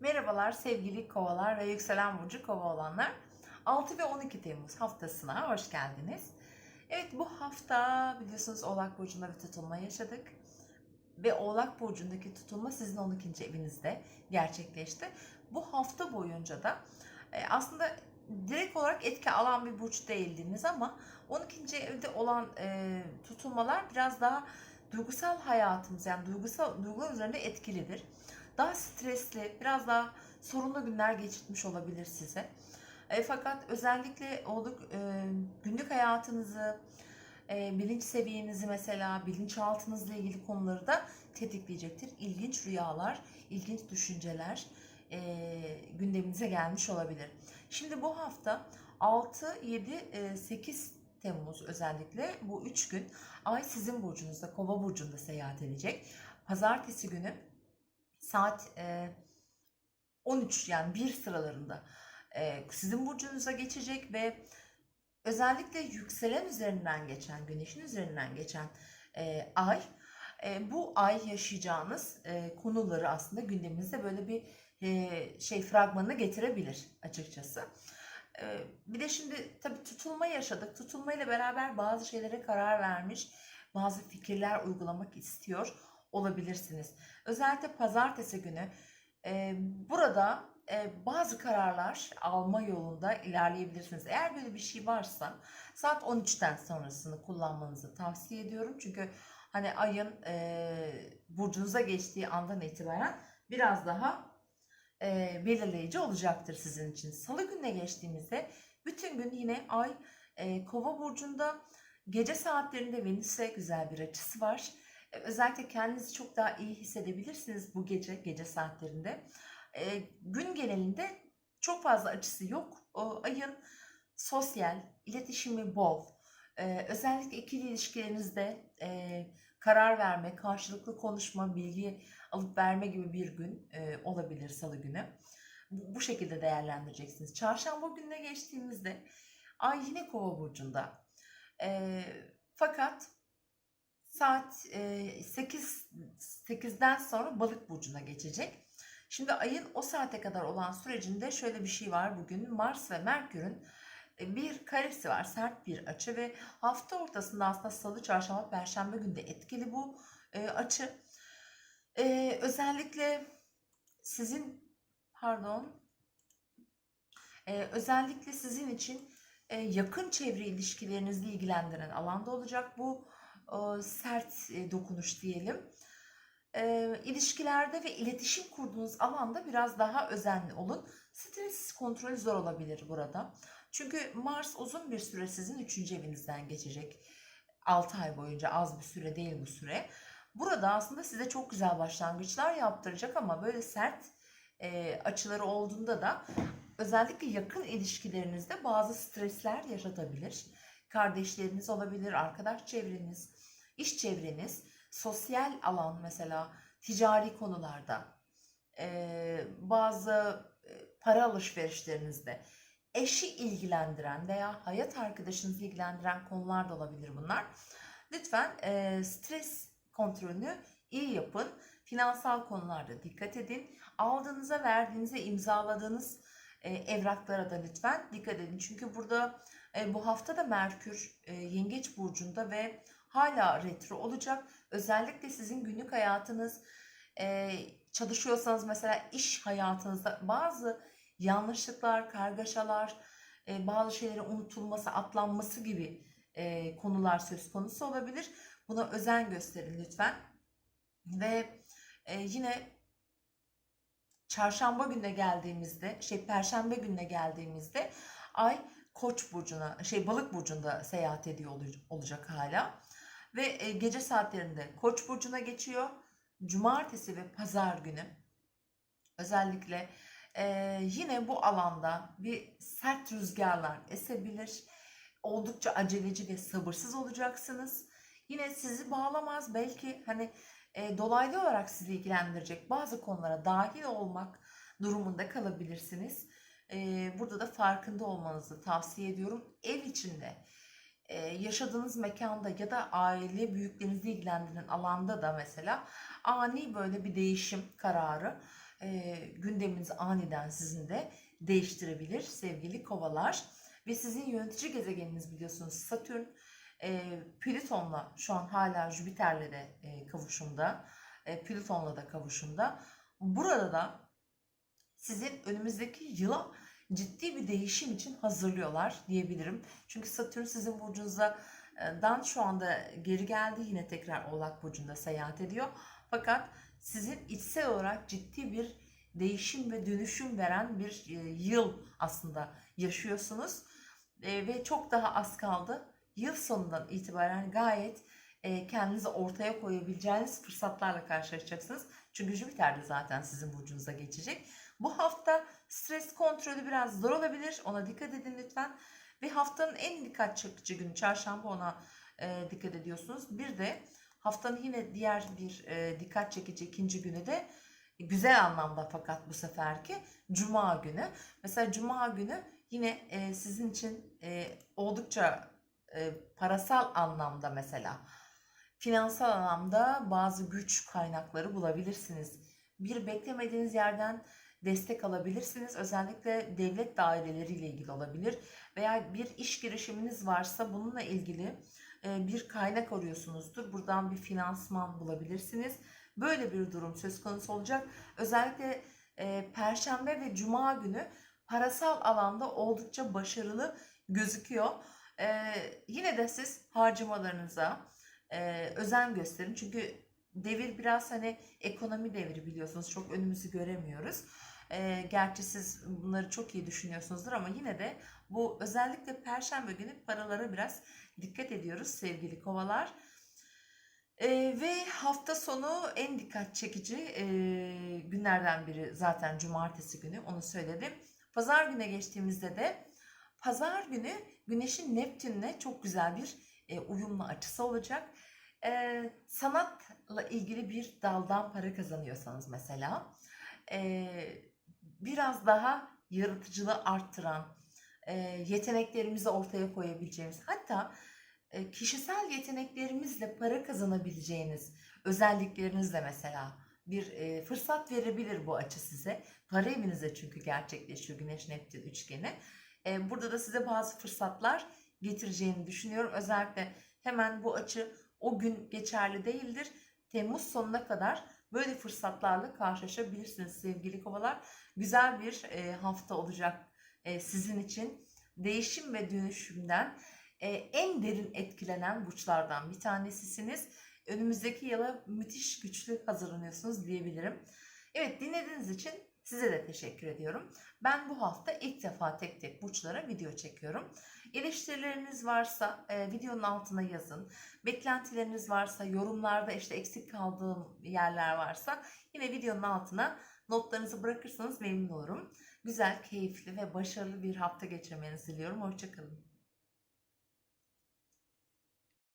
Merhabalar sevgili kovalar ve yükselen burcu kova olanlar. 6 ve 12 Temmuz haftasına hoş geldiniz. Evet bu hafta biliyorsunuz Oğlak Burcu'nda bir tutulma yaşadık. Ve Oğlak Burcu'ndaki tutulma sizin 12. evinizde gerçekleşti. Bu hafta boyunca da e, aslında direkt olarak etki alan bir burç değildiniz ama 12. evde olan e, tutulmalar biraz daha duygusal hayatımız yani duygusal duygular üzerinde etkilidir daha stresli, biraz daha sorunlu günler geçirtmiş olabilir size. E, fakat özellikle olduk e, günlük hayatınızı, e, bilinç seviyenizi mesela bilinçaltınızla ilgili konuları da tetikleyecektir. İlginç rüyalar, ilginç düşünceler e, gündeminize gelmiş olabilir. Şimdi bu hafta 6, 7, e, 8 Temmuz özellikle bu 3 gün Ay sizin burcunuzda, Kova burcunda seyahat edecek. Pazartesi günü saat e, 13 yani 1 sıralarında e, sizin burcunuza geçecek ve özellikle yükselen üzerinden geçen, güneşin üzerinden geçen e, ay e, bu ay yaşayacağınız e, konuları aslında gündeminizde böyle bir e, şey fragmanını getirebilir açıkçası. E, bir de şimdi tabii tutulma yaşadık. Tutulma ile beraber bazı şeylere karar vermiş, bazı fikirler uygulamak istiyor olabilirsiniz. Özellikle pazartesi günü e, burada e, bazı kararlar alma yolunda ilerleyebilirsiniz. Eğer böyle bir şey varsa saat 13'ten sonrasını kullanmanızı tavsiye ediyorum. Çünkü hani ayın e, burcunuza geçtiği andan itibaren biraz daha e, belirleyici olacaktır sizin için. Salı gününe geçtiğimizde bütün gün yine ay e, kova burcunda gece saatlerinde Venüs'e güzel bir açısı var. E, özellikle kendinizi çok daha iyi hissedebilirsiniz bu gece, gece saatlerinde. E, gün genelinde çok fazla açısı yok. O, ayın sosyal, iletişimi bol. E, özellikle ikili ilişkilerinizde karar verme, karşılıklı konuşma, bilgi alıp verme gibi bir gün olabilir salı günü. Bu, bu şekilde değerlendireceksiniz. Çarşamba gününe geçtiğimizde ay yine kova burcunda. E, fakat saat 8 8'den sonra balık burcuna geçecek. Şimdi ayın o saate kadar olan sürecinde şöyle bir şey var bugün. Mars ve Merkür'ün bir karesi var. Sert bir açı ve hafta ortasında aslında salı, çarşamba, perşembe günde etkili bu açı. Özellikle sizin pardon özellikle sizin için yakın çevre ilişkilerinizle ilgilendiren alanda olacak bu sert dokunuş diyelim. İlişkilerde ve iletişim kurduğunuz alanda biraz daha özenli olun. Stres kontrolü zor olabilir burada. Çünkü Mars uzun bir süre sizin 3. evinizden geçecek. 6 ay boyunca az bir süre değil bu süre. Burada aslında size çok güzel başlangıçlar yaptıracak ama böyle sert e, açıları olduğunda da özellikle yakın ilişkilerinizde bazı stresler yaşatabilir. Kardeşleriniz olabilir, arkadaş çevreniz, iş çevreniz, sosyal alan mesela ticari konularda, e, bazı para alışverişlerinizde, eşi ilgilendiren veya hayat arkadaşınızı ilgilendiren konular da olabilir bunlar. Lütfen e, stres kontrolünü iyi yapın. Finansal konularda dikkat edin. Aldığınıza, verdiğinize, imzaladığınız e, evraklara da lütfen dikkat edin. Çünkü burada e, bu hafta da Merkür e, Yengeç burcunda ve hala retro olacak. Özellikle sizin günlük hayatınız e, çalışıyorsanız mesela iş hayatınızda bazı yanlışlıklar, kargaşalar, e, bazı şeylerin unutulması, atlanması gibi e, konular söz konusu olabilir. Buna özen gösterin lütfen. Ve yine çarşamba gününe geldiğimizde, şey perşembe gününe geldiğimizde ay Koç burcuna, şey Balık burcunda seyahat ediyor olacak hala. Ve e, gece saatlerinde Koç burcuna geçiyor. Cumartesi ve pazar günü özellikle e, yine bu alanda bir sert rüzgarlar esebilir. Oldukça aceleci ve sabırsız olacaksınız. Yine sizi bağlamaz belki hani e, dolaylı olarak sizi ilgilendirecek bazı konulara dahil olmak durumunda kalabilirsiniz. Burada da farkında olmanızı tavsiye ediyorum. Ev içinde e, yaşadığınız mekanda ya da aile büyüklerinizi ilgilendiren alanda da mesela ani böyle bir değişim kararı e, gündeminizi aniden sizin de değiştirebilir sevgili kovalar. Ve sizin yönetici gezegeniniz biliyorsunuz Satürn, e, Plüton'la şu an hala Jüpiter'le de e, kavuşumda, e, Plüton'la da kavuşumda. Burada da sizin önümüzdeki yıla ciddi bir değişim için hazırlıyorlar diyebilirim. Çünkü Satürn sizin burcunuzda e, dan şu anda geri geldi yine tekrar Oğlak burcunda seyahat ediyor. Fakat sizin içsel olarak ciddi bir değişim ve dönüşüm veren bir e, yıl aslında yaşıyorsunuz. E, ve çok daha az kaldı. Yıl sonundan itibaren gayet e, kendinizi ortaya koyabileceğiniz fırsatlarla karşılaşacaksınız. Çünkü Jüpiter de zaten sizin burcunuza geçecek. Bu hafta stres kontrolü biraz zor olabilir. Ona dikkat edin lütfen. Ve haftanın en dikkat çekici günü çarşamba ona e, dikkat ediyorsunuz. Bir de haftanın yine diğer bir e, dikkat çekici ikinci günü de güzel anlamda fakat bu seferki cuma günü. Mesela cuma günü yine e, sizin için e, oldukça e, parasal anlamda mesela finansal anlamda bazı güç kaynakları bulabilirsiniz. Bir beklemediğiniz yerden destek alabilirsiniz. Özellikle devlet daireleriyle ilgili olabilir veya bir iş girişiminiz varsa bununla ilgili e, bir kaynak arıyorsunuzdur. Buradan bir finansman bulabilirsiniz. Böyle bir durum söz konusu olacak. Özellikle e, Perşembe ve Cuma günü parasal alanda oldukça başarılı gözüküyor. E, yine de siz harcamalarınıza özen gösterin. Çünkü devir biraz hani ekonomi devri biliyorsunuz. Çok önümüzü göremiyoruz. E, gerçi siz bunları çok iyi düşünüyorsunuzdur ama yine de bu özellikle Perşembe günü paralara biraz dikkat ediyoruz sevgili kovalar. E, ve hafta sonu en dikkat çekici e, günlerden biri zaten cumartesi günü onu söyledim. Pazar güne geçtiğimizde de pazar günü Güneş'in Neptün'le çok güzel bir e, uyumlu açısı olacak. E, sanatla ilgili bir daldan para kazanıyorsanız mesela e, biraz daha yaratıcılığı arttıran, e, yeteneklerimizi ortaya koyabileceğimiz hatta e, kişisel yeteneklerimizle para kazanabileceğiniz özelliklerinizle mesela bir e, fırsat verebilir bu açı size. Para evinize çünkü gerçekleşiyor Güneş Neptün üçgeni. E, burada da size bazı fırsatlar getireceğini düşünüyorum. Özellikle hemen bu açı o gün geçerli değildir. Temmuz sonuna kadar böyle fırsatlarla karşılaşabilirsiniz sevgili kovalar. Güzel bir e, hafta olacak e, sizin için. Değişim ve dönüşümden e, en derin etkilenen burçlardan bir tanesisiniz. Önümüzdeki yıla müthiş güçlü hazırlanıyorsunuz diyebilirim. Evet dinlediğiniz için size de teşekkür ediyorum. Ben bu hafta ilk defa tek tek burçlara video çekiyorum. Eleştirileriniz varsa e, videonun altına yazın. Beklentileriniz varsa yorumlarda işte eksik kaldığım yerler varsa yine videonun altına notlarınızı bırakırsanız memnun olurum. Güzel, keyifli ve başarılı bir hafta geçirmenizi diliyorum. Hoşçakalın.